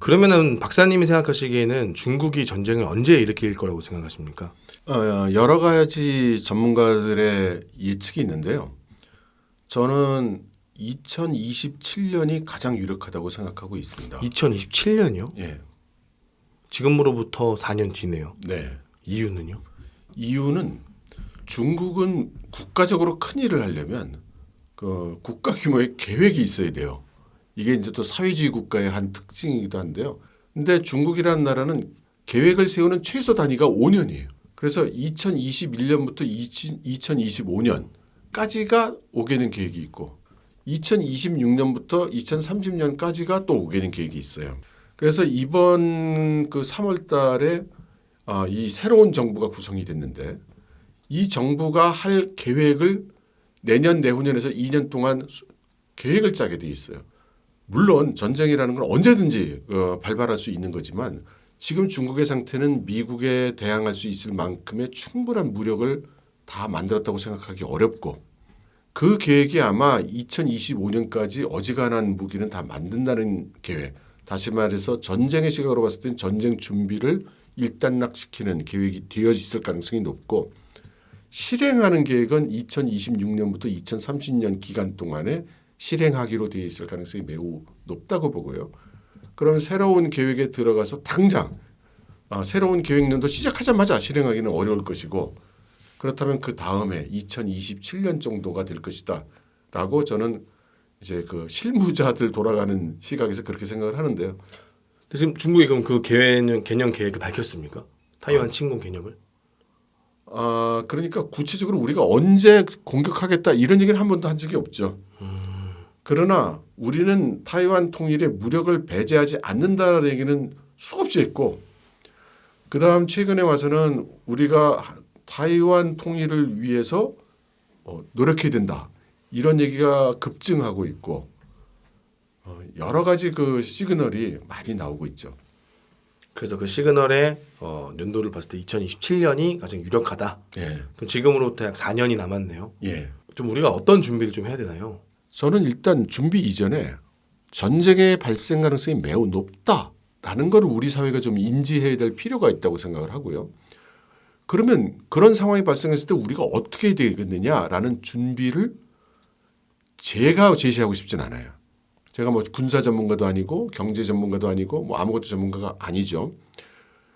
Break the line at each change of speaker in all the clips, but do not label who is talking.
그러면은 박사님이 생각하시기에는 중국이 전쟁을 언제 일으킬 거라고 생각하십니까?
어, 여러 가지 전문가들의 예측이 있는데요. 저는 2027년이 가장 유력하다고 생각하고 있습니다.
2027년이요?
예,
지금으로부터 4년 뒤네요.
네.
이유는요?
이유는 중국은 국가적으로 큰 일을 하려면 그 국가 규모의 계획이 있어야 돼요. 이게 이제 또 사회주의 국가의 한 특징이기도 한데요. 근데 중국이라는 나라는 계획을 세우는 최소 단위가 5년이에요. 그래서 2021년부터 2025년까지가 오게 된 계획이 있고 2026년부터 2030년까지가 또 오게 된 계획이 있어요. 그래서 이번 그 3월 달에 아, 이 새로운 정부가 구성이 됐는데 이 정부가 할 계획을 내년 내후년에서 2년 동안 수- 계획을 짜게 돼 있어요. 물론 전쟁이라는 건 언제든지 어, 발발할 수 있는 거지만 지금 중국의 상태는 미국에 대항할 수 있을 만큼의 충분한 무력을 다 만들었다고 생각하기 어렵고 그 계획이 아마 2025년까지 어지간한 무기는 다 만든다는 계획. 다시 말해서 전쟁의 시각으로 봤을 땐 전쟁 준비를 일단락시키는 계획이 되어 있을 가능성이 높고 실행하는 계획은 2026년부터 2030년 기간 동안에 실행하기로 되어 있을 가능성이 매우 높다고 보고요. 그러면 새로운 계획에 들어가서 당장 아, 새로운 계획년도 시작하자마자 실행하기는 어려울 것이고 그렇다면 그 다음에 2027년 정도가 될 것이다라고 저는 이제 그 실무자들 돌아가는 시각에서 그렇게 생각을 하는데요.
지금 중국이 그럼 그 개념, 개념 계획을 밝혔습니까? 타이완 침공 개념을?
아 그러니까 구체적으로 우리가 언제 공격하겠다 이런 얘기는 한 번도 한 적이 없죠. 그러나 우리는 타이완 통일에 무력을 배제하지 않는다는 얘기는 수없이 했고 그 다음 최근에 와서는 우리가 타이완 통일을 위해서 어, 노력해야 된다 이런 얘기가 급증하고 있고 어, 여러 가지 그 시그널이 많이 나오고 있죠.
그래서 그 시그널의 어, 연도를 봤을 때 2027년이 가장 유력하다.
예,
그럼 지금으로부터 약 4년이 남았네요.
예.
좀 우리가 어떤 준비를 좀 해야 되나요?
저는 일단 준비 이전에 전쟁의 발생 가능성이 매우 높다라는 걸 우리 사회가 좀 인지해야 될 필요가 있다고 생각을 하고요. 그러면 그런 상황이 발생했을 때 우리가 어떻게 되겠느냐라는 준비를 제가 제시하고 싶진 않아요. 제가 뭐 군사 전문가도 아니고 경제 전문가도 아니고 뭐 아무것도 전문가가 아니죠.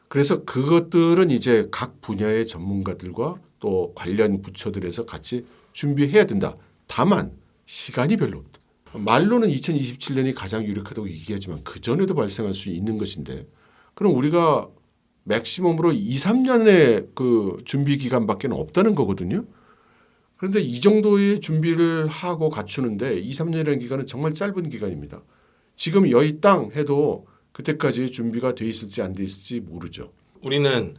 그래서 그것들은 이제 각 분야의 전문가들과 또 관련 부처들에서 같이 준비해야 된다. 다만 시간이 별로 없다. 말로는 2027년이 가장 유력하다고 얘기하지만 그 전에도 발생할 수 있는 것인데 그럼 우리가 맥시멈으로 2, 3년의 그 준비 기간밖에 없다는 거거든요. 그런데 이 정도의 준비를 하고 갖추는데 2, 3년이라는 기간은 정말 짧은 기간입니다. 지금 여의 땅 해도 그때까지 준비가 돼 있을지 안 돼 있을지 모르죠.
우리는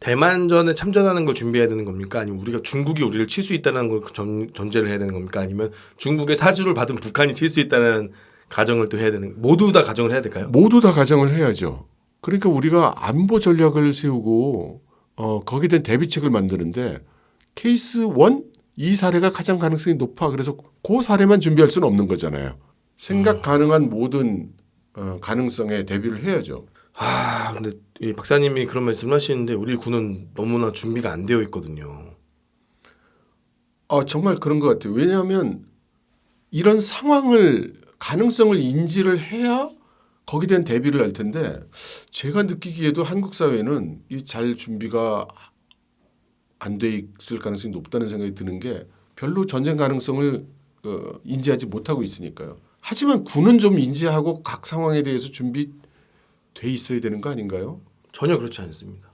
대만전에 참전하는 걸 준비해야 되는 겁니까? 아니면 우리가 중국이 우리를 칠 수 있다는 걸 전, 전제를 해야 되는 겁니까? 아니면 중국의 사주를 받은 북한이 칠 수 있다는 가정을 또 해야 되는 모두 다 가정을 해야 될까요?
모두 다 가정을 해야죠. 그러니까 우리가 안보 전략을 세우고 어, 거기에 대한 대비책을 만드는데 케이스 원 이 사례가 가장 가능성이 높아. 그래서 그 사례만 준비할 수는 없는 거잖아요. 생각 가능한 모든 어, 가능성에 대비를 해야죠.
아, 근데 이 박사님이 그런 말씀을 하시는데 우리 군은 너무나 준비가 안 되어 있거든요.
어, 정말 그런 것 같아요. 왜냐하면 이런 상황을 가능성을 인지를 해야 거기에 대한 대비를 할 텐데 제가 느끼기에도 한국 사회는 이 잘 준비가 안 돼 있을 가능성이 높다는 생각이 드는 게 별로 전쟁 가능성을 어, 인지하지 못하고 있으니까요. 하지만 군은 좀 인지하고 각 상황에 대해서 준비 돼 있어야 되는 거 아닌가요?
전혀 그렇지 않습니다.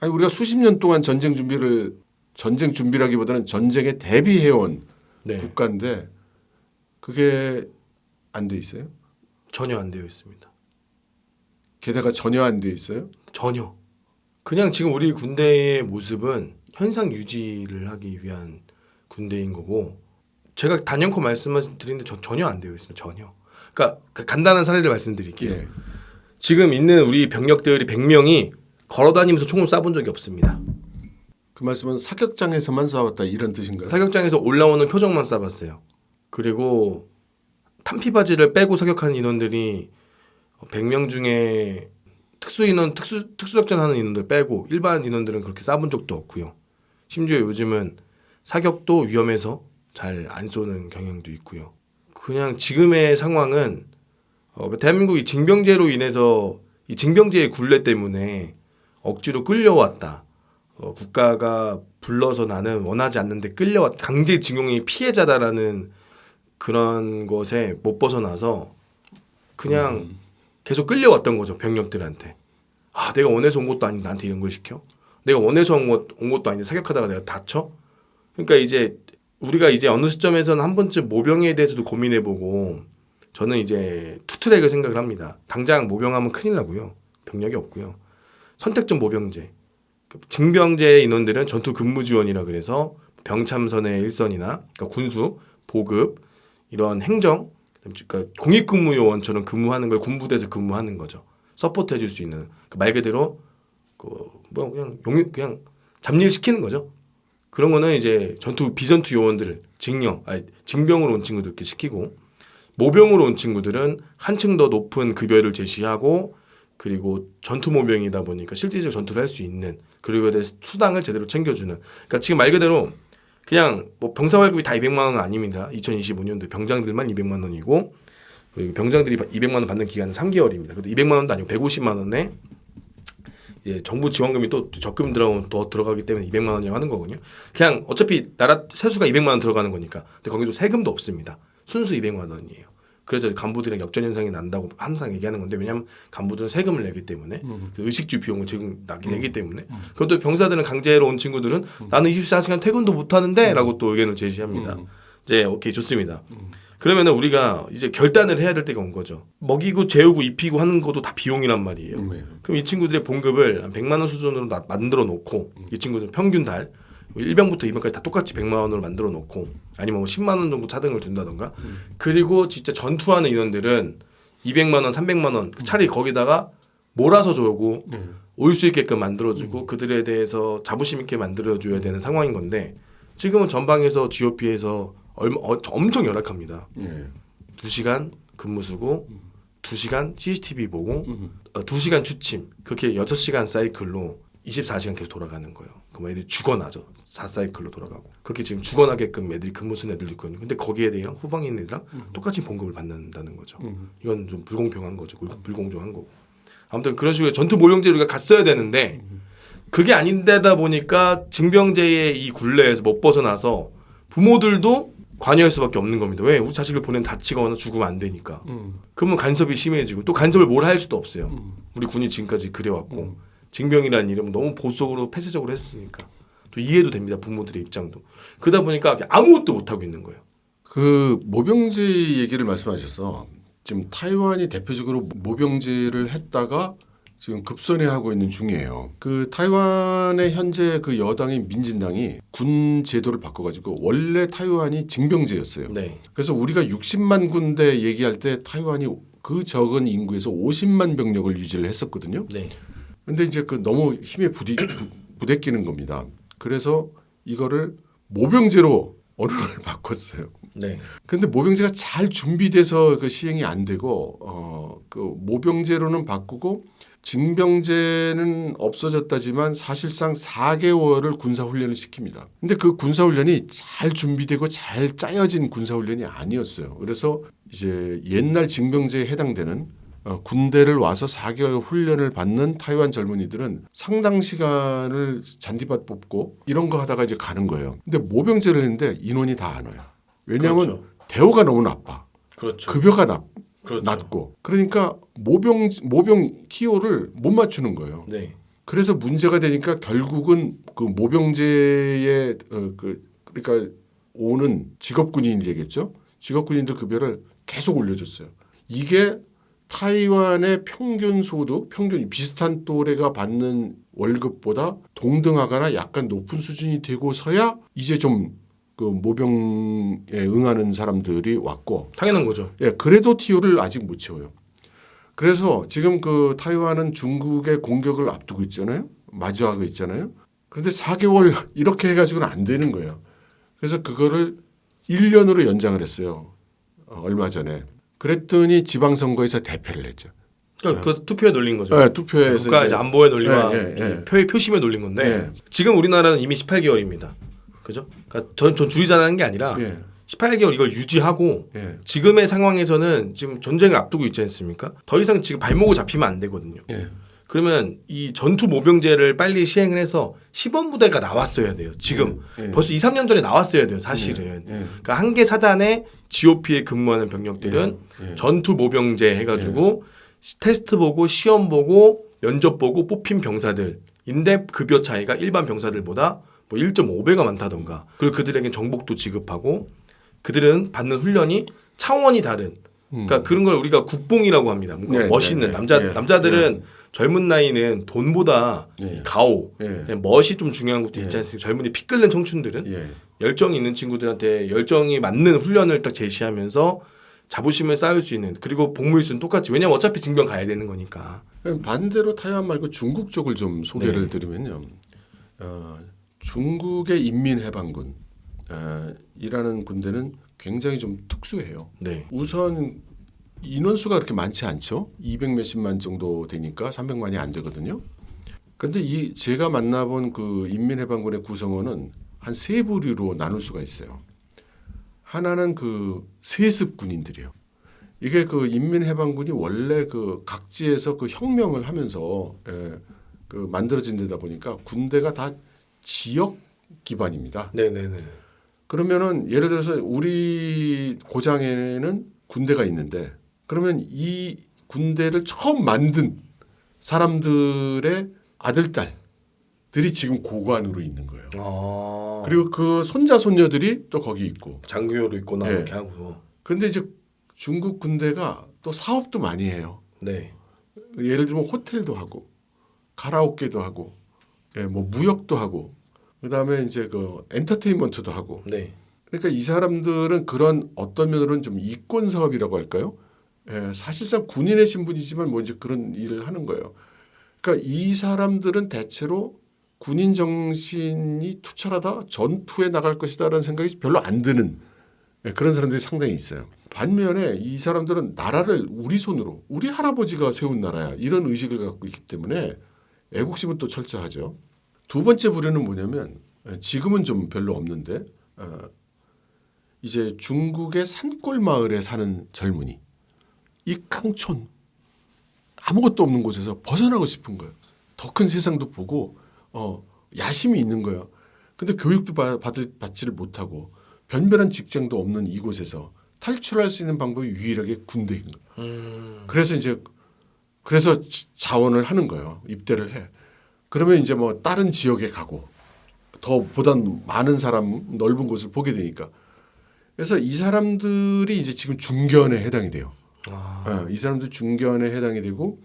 아니 우리가 수십 년 동안 전쟁 준비를 전쟁 준비라기보다는 전쟁에 대비해온
네,
국가인데 그게 안 돼 있어요?
전혀 안 되어 있습니다.
게다가 전혀 안 돼 있어요?
전혀. 그냥 지금 우리 군대의 모습은 현상 유지를 하기 위한 군대인 거고 제가 단연코 말씀드리는데 저 전혀 안 되어 있습니다. 전혀. 그러니까 그 간단한 사례를 말씀드릴게요.
예.
지금 있는 우리 병력들이 100명이 걸어다니면서 총을 쏴본 적이 없습니다.
그 말씀은 사격장에서만 싸웠다 이런 뜻인가요?
사격장에서 올라오는 표정만 쏴봤어요. 그리고 탄피 바지를 빼고 사격하는 인원들이 100명 중에 특수 인원 특수 특수작전 하는 인원들 빼고 일반 인원들은 그렇게 쏴본 적도 없고요. 심지어 요즘은 사격도 위험해서 잘 안 쏘는 경향도 있고요. 그냥 지금의 상황은 어, 대한민국이 징병제로 인해서 이 징병제의 굴레 때문에 억지로 끌려왔다. 어, 국가가 불러서 나는 원하지 않는데 끌려왔 강제 징용의 피해자다라는 그런 것에 못 벗어나서 그냥 계속 끌려왔던 거죠 병력들한테. 아 내가 원해서 온 것도 아닌데 나한테 이런 걸 시켜? 내가 원해서 온, 것, 온 것도 아닌데 사격하다가 내가 다쳐? 그러니까 이제 우리가 이제 어느 시점에서는 한 번쯤 모병에 대해서도 고민해보고 저는 이제 투트랙을 생각을 합니다. 당장 모병하면 큰일 나고요. 병력이 없고요. 선택적 모병제. 그 징병제 인원들은 전투 근무 지원이라 그래서 병참선의 일선이나 그러니까 군수, 보급 이런 행정 그러니까 공익근무 요원처럼 근무하는 걸 군부대에서 근무하는 거죠. 서포트 해줄 수 있는 그말 그대로 그 뭐 그냥 용 그냥 잡일 시키는 거죠. 그런 거는 이제 전투 비전투 요원들을 징령 아니 징병으로 온 친구들 이렇게 시키고 모병으로 온 친구들은 한층 더 높은 급여를 제시하고 그리고 전투 모병이다 보니까 실질적 전투를 할 수 있는 그리고 대해 수당을 제대로 챙겨주는 그러니까 지금 말 그대로 그냥 뭐 병사 월급이 다 200만 원은 아닙니다. 2025년도 병장들만 200만 원이고 그리고 병장들이 200만 원 받는 기간은 3개월입니다. 그래도 200만 원도 아니고 150만 원에 이제 정부 지원금이 또 적금 들어오면 더 들어가기 때문에 200만 원이라고 하는 거거든요. 그냥 어차피 나라 세수가 200만 원 들어가는 거니까. 근데 거기도 세금도 없습니다. 순수 200만 원이에요. 그래서 간부들의 역전 현상이 난다고 항상 얘기하는 건데 왜냐하면 간부들은 세금을 내기 때문에 그 의식주 비용을 지금 나기 내기 때문에 그것도 병사들은 강제로 온 친구들은 나는 24시간 퇴근도 못 하는데라고 또 의견을 제시합니다. 이제 오케이 좋습니다. 그러면은 우리가 이제 결단을 해야 될 때가 온 거죠. 먹이고 재우고 입히고 하는 것도 다 비용이란 말이에요.
네.
그럼 이 친구들의 봉급을 한 100만 원 수준으로 나- 만들어 놓고 이 친구들 평균 달 1병부터 2병까지 다 똑같이 100만 원으로 만들어 놓고 아니면 뭐 10만 원 정도 차등을 준다던가 그리고 진짜 전투하는 인원들은 200만 원, 300만 원 차라리 거기다가 몰아서 줘고
네.
올수 있게끔 만들어주고 그들에 대해서 자부심 있게 만들어줘야 되는 상황인 건데 지금은 전방에서 GOP에서 얼마, 어, 엄청 열악합니다.
네.
두 시간 근무 쓰고 두 시간 CCTV 보고 어, 두 시간 취침 그렇게 여섯 시간 사이클로 24시간 계속 돌아가는 거예요. 그럼 애들이 죽어나죠. 4사이클로 돌아가고 그렇게 지금 죽어나게끔 애들이 근무 쓰는 애들도 있거든요. 근데 거기에 대한 후방에 있는 애들랑 똑같이 봉급을 받는다는 거죠. 이건 좀 불공평한 거죠. 불- 불공정한 거고. 아무튼 그런 식으로 전투 우리가 갔어야 되는데 그게 아닌데다 보니까 징병제의 이 굴레에서 못 벗어나서 부모들도 관여할 수밖에 없는 겁니다. 왜? 우리 자식을 보낸 다치거나 죽으면 안 되니까.
음.
그러면 간섭이 심해지고 또 간섭을 뭘 할 수도 없어요. 우리 군이 지금까지 그래왔고 징병이라는 이름은 너무 보수적으로 폐쇄적으로 했으니까 또 이해도 됩니다. 부모들의 입장도. 그러다 보니까 아무것도 못 하고 있는 거예요.
그 모병제 얘기를 말씀하셔서 지금 타이완이 대표적으로 모병제를 했다가 지금 급선회하고 있는 중이에요. 그 타이완의 현재 그 여당인 민진당이 군 제도를 바꿔가지고 원래 타이완이 징병제였어요.
네.
그래서 우리가 60만 군대 얘기할 때 타이완이 그 적은 인구에서 50만 병력을 유지를 했었거든요.
네.
근데 이제 그 너무 힘에 부디, 부, 부대끼는 겁니다. 그래서 이거를 모병제로 어느 걸 바꿨어요.
네.
근데 모병제가 잘 준비돼서 그 시행이 안 되고 어 그 모병제로는 바꾸고 징병제는 없어졌다지만 사실상 4개월을 군사 훈련을 시킵니다. 근데 그 군사 훈련이 잘 준비되고 잘 짜여진 군사 훈련이 아니었어요. 그래서 이제 옛날 징병제에 해당되는 어, 군대를 와서 4개월 훈련을 받는 타이완 젊은이들은 상당 시간을 잔디밭 뽑고 이런 거 하다가 이제 가는 거예요. 근데 모병제를 했는데 인원이 다 안 와요. 왜냐하면
그렇죠.
대우가 너무 나빠.
그렇죠.
급여가 낮,
그렇죠.
낮고. 그러니까 모병 모병 키오를 못 맞추는 거예요.
네.
그래서 문제가 되니까 결국은 그 모병제의 어, 그 그러니까 오는 직업 군인이겠죠. 직업 군인들 급여를 계속 올려줬어요. 이게 타이완의 평균 소득, 평균 비슷한 또래가 받는 월급보다 동등하거나 약간 높은 수준이 되고서야 이제 좀 그 모병에 응하는 사람들이 왔고
당연한 거죠.
예, 그래도 티오를 아직 못 채워요. 그래서 지금 그 타이완은 중국의 공격을 앞두고 있잖아요. 마주하고 있잖아요. 그런데 4개월 이렇게 해가지고는 안 되는 거예요. 그래서 그거를 1년으로 연장을 했어요. 어, 얼마 전에. 그랬더니 지방선거에서 대패를 했죠.
그러니까 그 투표에 놀린 거죠.
네, 투표에서
국가 이제 안보의 논리와
예, 예, 예.
표, 표심에 놀린 건데
예.
지금 우리나라는 이미 18개월입니다. 그죠? 그러니까 전, 전 줄이자는 게 아니라
예,
18개월 이걸 유지하고
예,
지금의 상황에서는 지금 전쟁을 앞두고 있지 않습니까? 더 이상 지금 발목을 잡히면 안 되거든요.
예.
그러면 이 전투 모병제를 빨리 시행을 해서 시범 부대가 나왔어야 돼요. 지금
예, 예.
벌써 2, 3년 전에 나왔어야 돼요. 사실은.
예, 예.
그러니까 한 개 사단에 GOP에 근무하는 병력들은. 전투 모병제 해가지고 시- 테스트 보고 시험 보고 면접 보고 뽑힌 병사들인데 급여 차이가 일반 병사들보다 뭐 1.5배가 많다던가 그리고 그들에겐 정복도 지급하고 그들은 받는 훈련이 차원이 다른 그러니까 그런 걸 우리가 국뽕이라고 합니다. 뭔가
음. 네,
멋있는
네, 네.
남자
예,
남자들은 젊은 나이는 돈보다
예.
이 가오,
예.
멋이 좀 중요한 것도
예.
있지 않습니까? 젊은이 피 끓는 청춘들은
예.
열정이 있는 친구들한테 열정이 맞는 훈련을 딱 제시하면서 자부심을 쌓을 수 있는 그리고 복무일수는 똑같지 왜냐면 어차피 징병 가야 되는 거니까
반대로 타이완 말고 중국 쪽을 좀 소개를
네.
드리면요. 어, 중국의 인민해방군 어, 이라는 군대는 굉장히 좀 특수해요.
네
우선 인원수가 그렇게 많지 않죠. 200 몇십만 정도 되니까 300만이 안 되거든요. 근데 이 제가 만나본 그 인민해방군의 구성원은 한 세 부류로 나눌 수가 있어요. 하나는 그 세습 군인들이에요. 이게 그 인민해방군이 원래 그 각지에서 그 혁명을 하면서 예, 그 만들어진 데다 보니까 군대가 다 지역 기반입니다.
네네네
그러면은 예를 들어서 우리 고장에는 군대가 있는데 그러면 이 군대를 처음 만든 사람들의 아들 딸들이 지금 고관으로 있는 거예요.
아
그리고 그 손자 손녀들이 또 거기 있고.
장교로 있거나
네.
이렇게 하고
근데 이제 중국 군대가 또 사업도 많이 해요.
네
예를 들면 호텔도 하고 가라오케도 하고 예, 뭐 무역도 하고 그다음에 이제 그 엔터테인먼트도 하고
네.
그러니까 이 사람들은 그런 어떤 면으로는 좀 이권 사업이라고 할까요? 예, 사실상 군인의 신분이지만 뭐 이제 그런 일을 하는 거예요. 그러니까 이 사람들은 대체로 군인 정신이 투철하다 전투에 나갈 것이다라는 생각이 별로 안 드는 예, 그런 사람들이 상당히 있어요. 반면에 이 사람들은 나라를 우리 손으로 우리 할아버지가 세운 나라야 이런 의식을 갖고 있기 때문에 애국심은 또 철저하죠. 두 번째 부류는 뭐냐면 예, 지금은 좀 별로 없는데 어, 이제 중국의 산골 마을에 사는 젊은이 이 깡촌 아무것도 없는 곳에서 벗어나고 싶은 거예요. 더 큰 세상도 보고 어 야심이 있는 거예요. 근데 교육도 받- 받을 받지를 못하고 변변한 직장도 없는 이곳에서 탈출할 수 있는 방법이 유일하게 군대인 거예요.
음,
그래서 이제 그래서 지- 자원을 하는 거예요. 입대를 해. 그러면 이제 뭐 다른 지역에 가고 더 보다 많은 사람 넓은 곳을 보게 되니까. 그래서 이 사람들이 이제 지금 중견에 해당이 돼요.
아,
어, 이 사람들 중견에 해당이 되고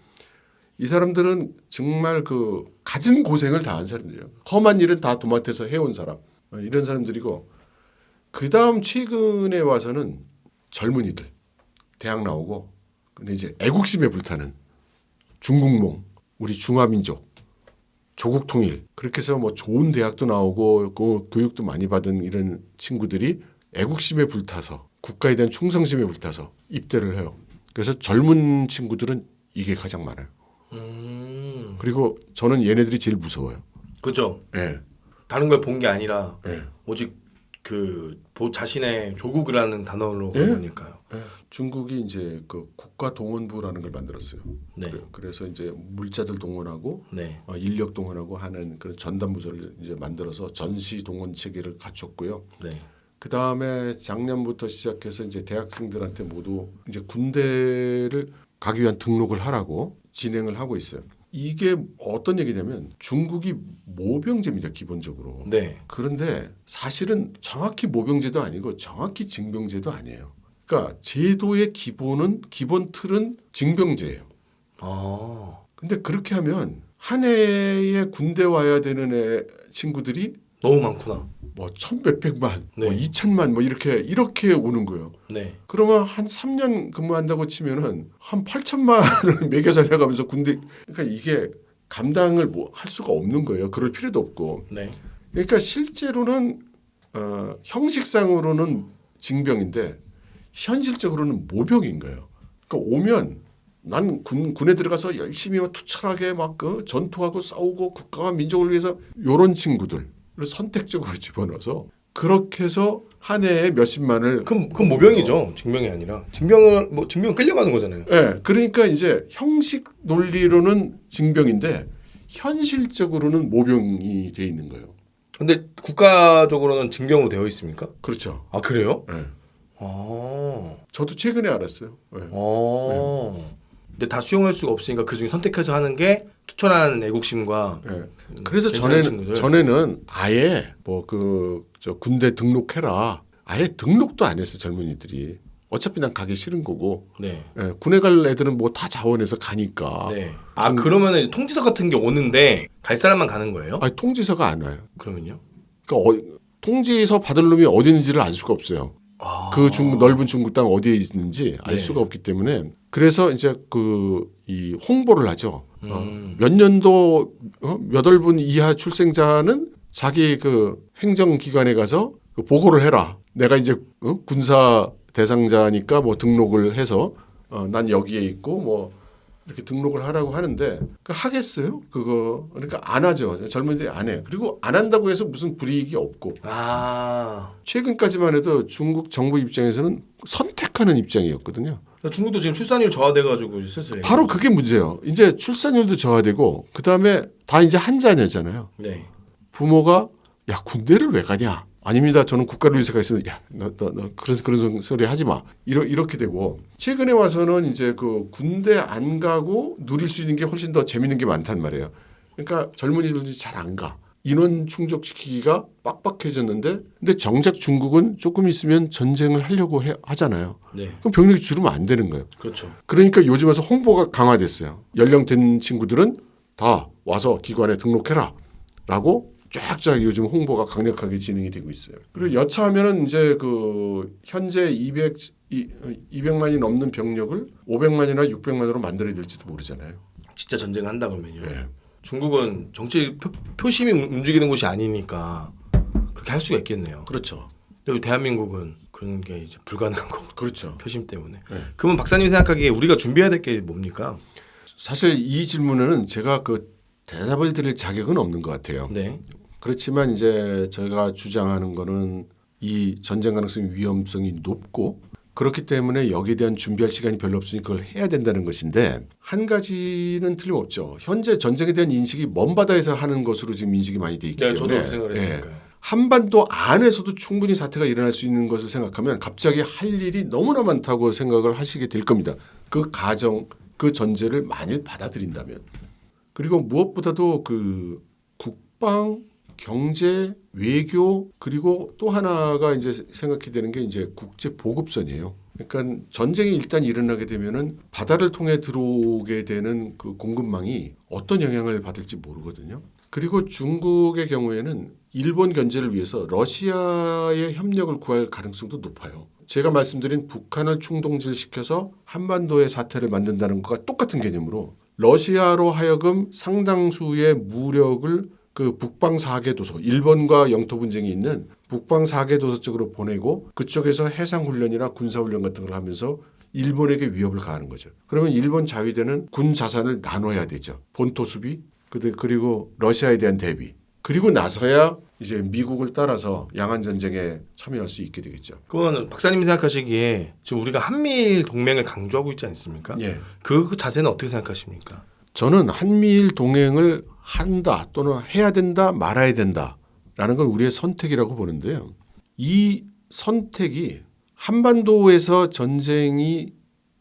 이 사람들은 정말 그 갖은 고생을 다 한 사람들이에요. 험한 일은 다 도맡아서 해온 사람. 어, 이런 사람들이고 그 다음 최근에 와서는 젊은이들. 대학 나오고 근데 이제 애국심에 불타는 중국몽 우리 중화민족 조국 통일 그렇게 해서 뭐 좋은 대학도 나오고 그 교육도 많이 받은 이런 친구들이 애국심에 불타서 국가에 대한 충성심에 불타서 입대를 해요. 그래서 젊은 친구들은 이게 가장 많아요.
음,
그리고 저는 얘네들이 제일 무서워요.
그죠.
예.
다른 걸 본 게 아니라
예.
오직 그 보- 자신의 조국이라는 단어로
예?
보니까요.
중국이 이제 그 국가 동원부라는 걸 만들었어요.
네,
그래- 그래서 이제 물자들 동원하고
네,
어, 인력 동원하고 하는 그런 전담 부서를 이제 만들어서 전시 동원 체계를 갖췄고요.
네.
그 다음에 작년부터 시작해서 이제 대학생들한테 모두 이제 군대를 가기 위한 등록을 하라고 진행을 하고 있어요. 이게 어떤 얘기냐면 중국이 모병제입니다 기본적으로.
네.
그런데 사실은 정확히 모병제도 아니고 정확히 징병제도 아니에요. 그러니까 제도의 기본은 기본 틀은 징병제예요.
아,
근데 그렇게 하면 한 해에 군대 와야 되는 애 친구들이
너무 많구나.
뭐 천 몇백만, 뭐
네.
이천만 뭐 이렇게 이렇게 오는 거예요.
네.
그러면 한 3년 근무한다고 치면은 한 8천만을 매겨 살려가면서 군대 그러니까 이게 감당을 뭐 할 수가 없는 거예요. 그럴 필요도 없고.
네.
그러니까 실제로는 어, 형식상으로는 징병인데 현실적으로는 모병인 거예요. 그러니까 오면 난 군, 군에 들어가서 열심히 막 투철하게 막 그 전투하고 싸우고 국가와 민족을 위해서 요런 친구들을 선택적으로 집어넣어서 그렇게 해서 한 해에 몇십만을
그럼 그건 모병이죠. 증명이 아니라 증명을 뭐 증명 끌려가는 거잖아요.
예, 그러니까 이제 형식 논리로는 징병인데 현실적으로는 모병이 돼 있는 거예요.
근데 국가적으로는 증병으로 되어 있습니까?
그렇죠.
아 그래요?
예.
아.
저도 최근에 알았어요. 예.
어. 근데 다 수용할 수가 없으니까 그 중에 선택해서 하는 게 투철한 애국심과
예.
음,
그래서
괜찮은
전에는
친구들.
전에는 아예 뭐 그 저 군대 등록해라. 아예 등록도 안 했어 젊은이들이. 어차피 난 가기 싫은 거고.
네.
예, 군에 갈 애들은 뭐 다 자원해서 가니까.
네. 아 그러면은 이제 통지서 같은 게 오는데 갈 사람만 가는 거예요?
아니 통지서가 안 와요.
그러면요?
그러니까 어, 통지서 받을 놈이 어디 있는지를 알 수가 없어요.
아.
그 중국 넓은 중국 땅 어디에 있는지 알
네.
수가 없기 때문에 그래서 이제 그 이 홍보를 하죠. 어,
음.
몇 년도 어, 몇 월분 이하 출생자는 자기 그 행정기관에 가서 그 보고를 해라. 내가 이제 어, 군사 대상자니까 뭐 등록을 해서 어, 난 여기에 있고 뭐 이렇게 등록을 하라고 하는데 그 하겠어요? 그거 그러니까 안 하죠. 젊은이들이 안 해. 그리고 안 한다고 해서 무슨 불이익이 없고
아.
최근까지만 해도 중국 정부 입장에서는 선택하는 입장이었거든요.
중국도 지금 출산율 저하돼가지고 슬슬.
바로 그게 문제예요. 이제 출산율도 저하되고 그 다음에 다 이제 한 자녀잖아요.
네.
부모가 야 군대를 왜 가냐? 아닙니다. 저는 국가를 위해서 가 있으면 야너 너너 그런 그런 소리 하지 마. 이러 이렇게 되고 최근에 와서는 이제 그 군대 안 가고 누릴 수 있는 게 훨씬 더 재밌는 게 많단 말이에요. 그러니까 젊은이들도 잘 안 가. 인원 충족시키기가 빡빡해졌는데 근데 정작 중국은 조금 있으면 전쟁을 하려고 해, 하잖아요.
네.
그럼 병력이 줄으면 안 되는 거예요.
그렇죠.
그러니까 요즘 와서 홍보가 강화됐어요. 연령된 친구들은 다 와서 기관에 등록해라. 라고 쫙쫙 요즘 홍보가 강력하게 진행이 되고 있어요. 그리고 여차하면은 이제 그 현재 200 이- 200만이 넘는 병력을 500만이나 600만으로 만들어야 될지도 모르잖아요.
진짜 전쟁을 한다 그러면요.
예.
중국은 정치 표, 표심이 움직이는 곳이 아니니까 그렇게 할 수가 있겠네요.
그렇죠.
근데 우리 대한민국은 그런 게 이제 불가능한 거고
그렇죠.
표심 때문에.
네.
그러면 박사님이 생각하기에 우리가 준비해야 될 게 뭡니까?
사실 이 질문에는 제가 그 대답을 드릴 자격은 없는 것 같아요.
네.
그렇지만 이제 저희가 주장하는 거는 이 전쟁 가능성이 위험성이 높고 그렇기 때문에 여기에 대한 준비할 시간이 별로 없으니 그걸 해야 된다는 것인데 한 가지는 틀림없죠. 현재 전쟁에 대한 인식이 먼 바다에서 하는 것으로 지금 인식이 많이 돼 있기
네,
때문에
저도 그. 했으니까요.
한반도 안에서도 충분히 사태가 일어날 수 있는 것을 생각하면 갑자기 할 일이 너무나 많다고 생각을 하시게 될 겁니다. 그 가정, 그 전제를 만일 받아들인다면. 그리고 무엇보다도 그 국방, 경제, 외교 그리고 또 하나가 이제 생각이 되는 게 이제 국제 보급선이에요. 그러니까 전쟁이 일단 일어나게 되면은 바다를 통해 들어오게 되는 그 공급망이 어떤 영향을 받을지 모르거든요. 그리고 중국의 경우에는 일본 견제를 위해서 러시아의 협력을 구할 가능성도 높아요. 제가 말씀드린 북한을 충동질시켜서 한반도의 사태를 만든다는 것과 똑같은 개념으로 러시아로 하여금 상당수의 무력을 그 북방 사개 도서 일본과 영토 분쟁이 있는 북방 사개 도서 쪽으로 보내고 그쪽에서 해상 훈련이나 군사 훈련 같은 걸 하면서 일본에게 위협을 가하는 거죠. 그러면 일본 자위대는 군 자산을 나눠야 되죠. 본토 수비 그리고 러시아에 대한 대비 그리고 나서야 이제 미국을 따라서 양안 전쟁에 참여할 수 있게 되겠죠.
그건 박사님이 생각하시기에 지금 우리가 한미일 동맹을 강조하고 있지 않습니까?
예.
그, 그 자세는 어떻게 생각하십니까?
저는 한미일 동행을 한다 또는 해야 된다 말아야 된다라는 건 우리의 선택이라고 보는데요. 이 선택이 한반도에서 전쟁이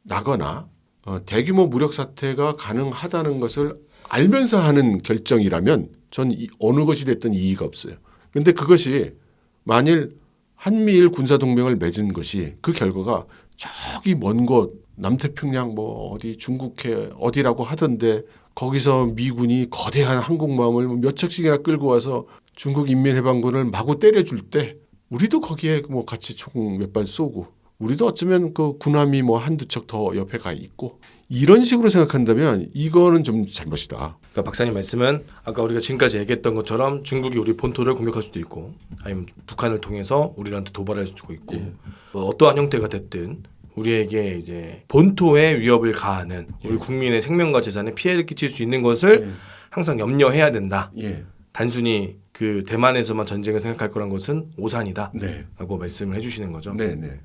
나거나 어, 대규모 무력 사태가 가능하다는 것을 알면서 하는 결정이라면 전 이, 어느 것이 됐든 이의가 없어요. 그런데 그것이 만일 한미일 군사 동맹을 맺은 것이 그 결과가 저기 먼 곳 남태평양 뭐 어디 중국해 어디라고 하던데 거기서 미군이 거대한 항공모함을 몇 척씩이나 끌고 와서 중국 인민해방군을 마구 때려줄 때 우리도 거기에 뭐 같이 총 몇 발 쏘고 우리도 어쩌면 그 군함이 뭐 한두 척 더 옆에 가 있고 이런 식으로 생각한다면 이거는 좀 잘못이다.
그러니까 박사님 말씀은 아까 우리가 지금까지 얘기했던 것처럼 중국이 우리 본토를 공격할 수도 있고 아니면 북한을 통해서 우리한테 도발할 수도 있고 뭐 어떠한 형태가 됐든 우리에게 이제 본토에 위협을 가하는 우리
예.
국민의 생명과 재산에 피해를 끼칠 수 있는 것을
예.
항상 염려해야 된다.
예.
단순히 그 대만에서만 전쟁을 생각할 거란 것은 오산이다라고
네.
말씀을 해주시는 거죠.
네, 네.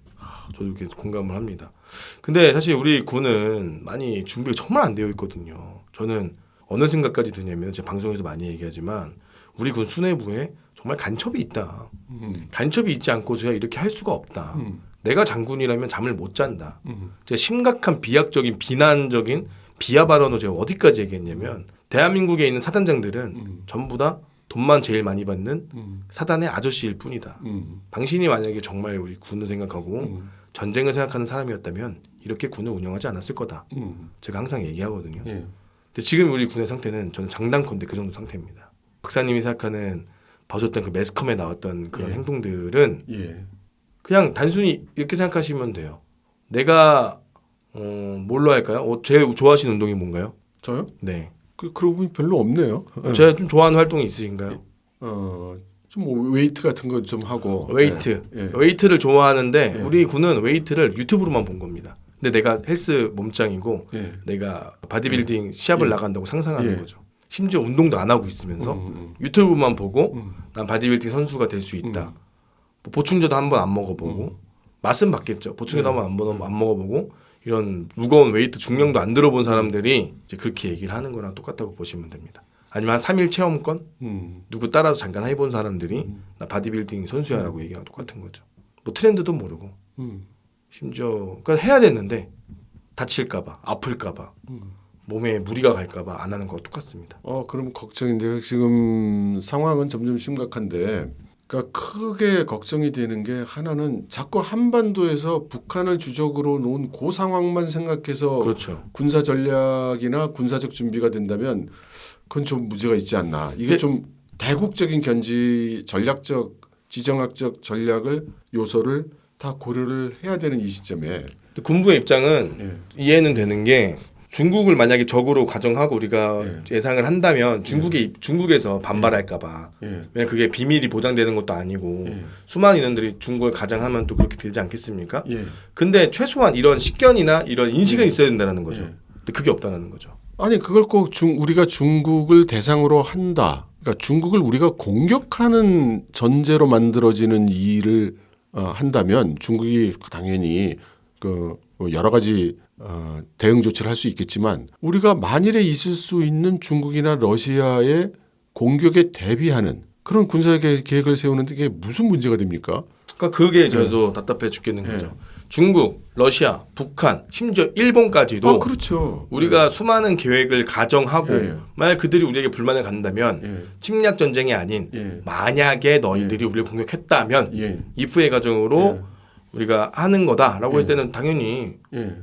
저도 이렇게 공감을 합니다. 근데 사실 우리 군은 많이 준비가 정말 안 되어 있거든요. 저는 어느 생각까지 드냐면 제가 방송에서 많이 얘기하지만 우리 군 수뇌부에 정말 간첩이 있다.
음.
간첩이 있지 않고서야 이렇게 할 수가 없다.
음.
내가 장군이라면 잠을 못 잔다.
음.
제가 심각한 비약적인 비난적인 비하 발언을 제가 어디까지 얘기했냐면 대한민국에 있는 사단장들은
음.
전부 다 돈만 제일 많이 받는
음.
사단의 아저씨일 뿐이다.
음.
당신이 만약에 정말 우리 군을 생각하고
음.
전쟁을 생각하는 사람이었다면 이렇게 군을 운영하지 않았을 거다.
음.
제가 항상 얘기하거든요.
예.
근데 지금 우리 군의 상태는 저는 장단컨대 그 정도 상태입니다. 박사님이 생각하는 봐줬던 그 매스컴에 나왔던 그런
예.
행동들은
예.
그냥 단순히 이렇게 생각하시면 돼요. 내가 어, 뭘로 할까요? 어, 제일 좋아하시는 운동이 뭔가요?
저요?
네.
그 그러고 보니 별로 없네요. 예.
제가 좀 좋아하는 활동이 있으신가요?
어, 좀뭐 웨이트 같은 거 좀 하고.
웨이트.
예. 예.
웨이트를 좋아하는데
예.
우리 군은 웨이트를 유튜브로만 본 겁니다. 근데 내가 헬스 몸짱이고
예.
내가 바디빌딩 시합을
예.
나간다고 상상하는
예.
거죠. 심지어 운동도 안 하고 있으면서
음, 음,
유튜브만 보고
음.
난 바디빌딩 선수가 될 수 있다.
음.
뭐 보충제도 한 번 안 먹어보고 맛은 봤겠죠. 보충제도
음.
한번 안, 먹어- 안 먹어보고 이런 무거운 웨이트 중량도 안 들어본 사람들이 이제 그렇게 얘기를 하는 거랑 똑같다고 보시면 됩니다. 아니면 한 3일 체험권
음.
누구 따라서 잠깐 해본 사람들이
음.
나 바디빌딩 선수야라고 얘기하고 똑같은 거죠. 뭐 트렌드도 모르고
음.
심지어 그러니까 해야 되는데 다칠까봐 아플까봐
음.
몸에 무리가 갈까봐 안 하는 거 똑같습니다.
어, 그럼 걱정인데요. 지금 상황은 점점 심각한데, 그러니까 크게 걱정이 되는 게 하나는 자꾸 한반도에서 북한을 주적으로 놓은 그 상황만 생각해서
그렇죠.
군사 전략이나 군사적 준비가 된다면 그건 좀 문제가 있지 않나. 이게
예.
좀 대국적인 견지 전략적 지정학적 전략을 요소를 다 고려를 해야 되는 이 시점에
군부의 입장은
예.
이해는 되는 게 중국을 만약에 적으로 가정하고 우리가
예.
예상을 한다면 중국이 중국에서 반발할까봐
예.
왜냐 그게 비밀이 보장되는 것도 아니고
예.
수많은 인원들이 중국을 가장하면 또 그렇게 되지 않겠습니까?
예.
근데 최소한 이런 식견이나 이런 인식은
예.
있어야 된다는 거죠.
예.
근데 그게 없다는 거죠.
아니 그걸 꼭 중, 우리가 중국을 대상으로 한다. 그러니까 중국을 우리가 공격하는 전제로 만들어지는 일을 어, 한다면 중국이 당연히 그뭐 여러 가지 어, 대응 조치를 할 수 있겠지만 우리가 만일에 있을 수 있는 중국이나 러시아의 공격에 대비하는 그런 군사 계- 계획을 세우는데 이게 무슨 문제가 됩니까?
그러니까 그게 저도 답답해 죽겠는
예.
거죠. 중국, 러시아, 북한, 심지어 일본까지도
아 그렇죠.
우리가 수많은 계획을 가정하고
예, 예.
만약 그들이 우리에게 불만을 갖는다면
예.
침략 전쟁이 아닌
예.
만약에 너희들이 우리를 공격했다면
예.
이프의 가정으로 우리가 하는 거다라고
예.
했을 때는 당연히
예.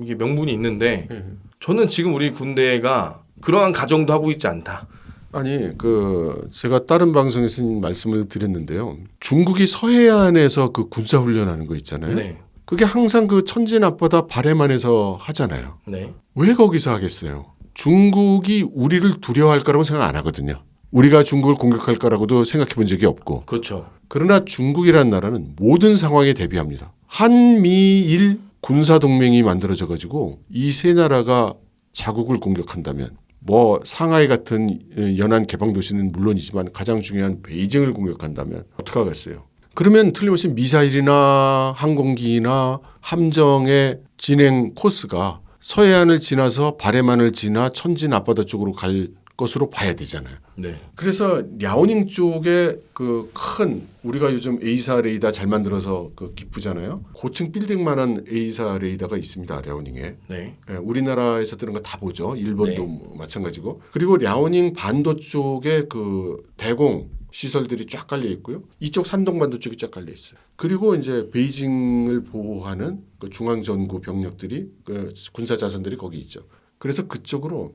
이게 명분이 있는데
예.
저는 지금 우리 군대가 그러한 가정도 하고 있지 않다.
아니 그 제가 다른 방송에서 말씀을 드렸는데요. 중국이 서해안에서 그 군사 훈련하는 거 있잖아요.
네,
그게 항상 그 천진 앞바다 발해만에서 하잖아요.
네,
왜 거기서 하겠어요? 중국이 우리를 두려워할 거라고 생각 안 하거든요. 우리가 중국을 공격할 거라고도 생각해 본 적이 없고.
그렇죠.
그러나 중국이라는 나라는 모든 상황에 대비합니다. 한미일 군사 동맹이 만들어져 가지고 이 세 나라가 자국을 공격한다면 뭐 상하이 같은 연안 개방 도시는 물론이지만 가장 중요한 베이징을 공격한다면 어떻게 하겠어요? 그러면 틀림없이 미사일이나 항공기나 함정의 진행 코스가 서해안을 지나서 바레만을 지나 천진 앞바다 쪽으로 갈 것으로 봐야 되잖아요.
네,
그래서 랴오닝 쪽에 그 큰 우리가 요즘 에이사 레이더 잘 만들어서 그 기쁘잖아요. 고층 빌딩만한 에이사 레이더가 있습니다. 랴오닝에.
네,
예, 우리나라에서 뜨는 거 다 보죠. 일본도
네.
뭐 마찬가지고. 그리고 랴오닝 반도 쪽에 그 대공 시설들이 쫙 깔려 있고요. 이쪽 산동 반도 쪽이 쫙 깔려 있어요. 그리고 이제 베이징을 보호하는 그 중앙 전구 병력들이 그 군사 자산들이 거기 있죠. 그래서 그쪽으로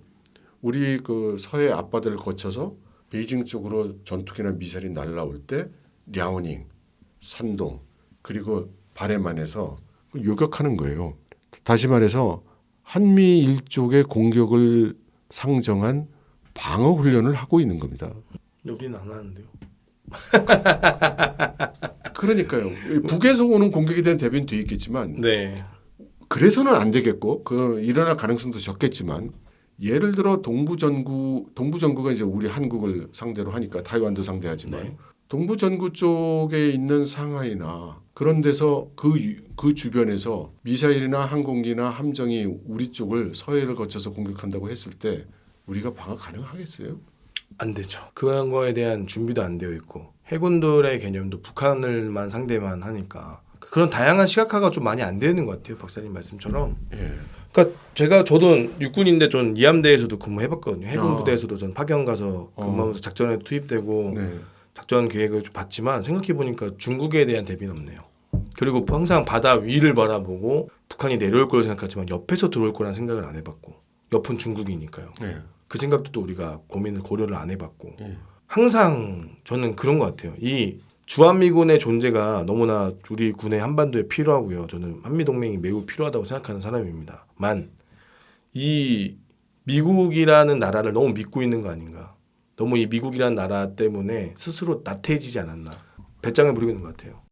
우리 그 서해 앞바다를 거쳐서 베이징 쪽으로 전투기나 미사일이 날라올 때 랴오닝, 산동 그리고 바레만에서 요격하는 거예요. 다시 말해서 한미일 쪽의 공격을 상정한 방어 훈련을 하고 있는 겁니다.
우리는 안 하는데요.
그러니까요. 북에서 오는 공격에 대한 대비는 돼 있겠지만
네.
그래서는 안 되겠고 그 일어날 가능성도 적겠지만 예를 들어 동부 전구 동부 전구가 이제 우리 한국을 상대로 하니까 타이완도 상대하지만
네.
동부 전구 쪽에 있는 상하이나 그런 데서 그, 유- 그 주변에서 미사일이나 항공기나 함정이 우리 쪽을 서해를 거쳐서 공격한다고 했을 때 우리가 방어 가능하겠어요?
안 되죠. 그런 거에 대한 준비도 안 되어 있고 해군들의 개념도 북한을만 상대만 하니까 그런 다양한 시각화가 좀 많이 안 되는 것 같아요. 박사님 말씀처럼.
예.
그러니까 제가 저도 육군인데 전 이함대에서도 근무해봤거든요. 해군
어.
부대에서도 전 파견 가서 근무하면서 작전에 투입되고
네.
작전 계획을 좀 봤지만 생각해 보니까 중국에 대한 대비는 없네요. 그리고 항상 바다 위를 바라보고 북한이 내려올 걸 생각하지만 옆에서 들어올 거라는 생각을 안 해봤고 옆은 중국이니까요.
네.
그 생각도 또 우리가 고민을 고려를 안 해봤고
예.
항상 저는 그런 것 같아요. 이 주한미군의 존재가 너무나 우리 군의 한반도에 필요하고요. 저는 한미동맹이 매우 필요하다고 생각하는 사람입니다 만 이 미국이라는 나라를 너무 믿고 있는 거 아닌가. 너무 이 미국이라는 나라 때문에 스스로 나태해지지 않았나. 배짱을 부리고 있는 것 같아요.